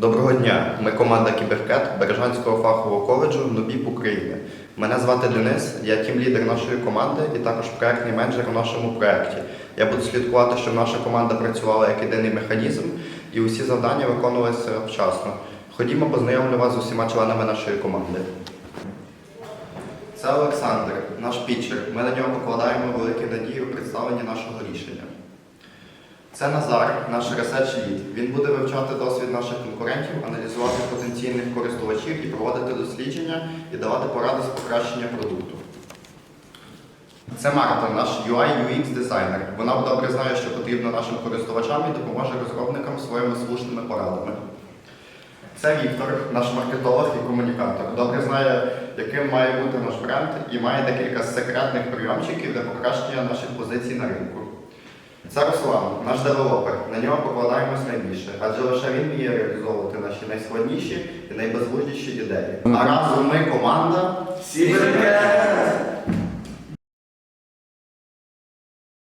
Доброго дня! Ми команда Кіберкет Бережанського фахового коледжу НУБІП України. Мене звати Денис, я тім-лідер нашої команди і також проектний менеджер у нашому проєкті. Я буду слідкувати, щоб наша команда працювала як єдиний механізм і усі завдання виконувалися вчасно. Ходімо, познайомлю вас з усіма членами нашої команди. Це Олександр, наш пітчер. Ми на нього покладаємо великі надії у представленні нашого рішення. Це Назар, наш lead. Він буде вивчати досвід наших конкурентів, аналізувати потенційних користувачів і проводити дослідження і давати поради з покращення продукту. Це Марта, наш UI UX дизайнер. Вона добре знає, що потрібно нашим користувачам і допоможе розробникам своїми слушними порадами. Це Віктор, наш маркетолог і комунікатор. Добре знає, яким має бути наш бренд і має декілька секретних прийомчиків для покращення наших позицій на ринку. Це Руслан, наш девелопер. На нього покладаємось найбільше, адже лише він вміє реалізовувати наші найскладніші і найбезглуздіші ідеї. А разом ми команда Сіберкет!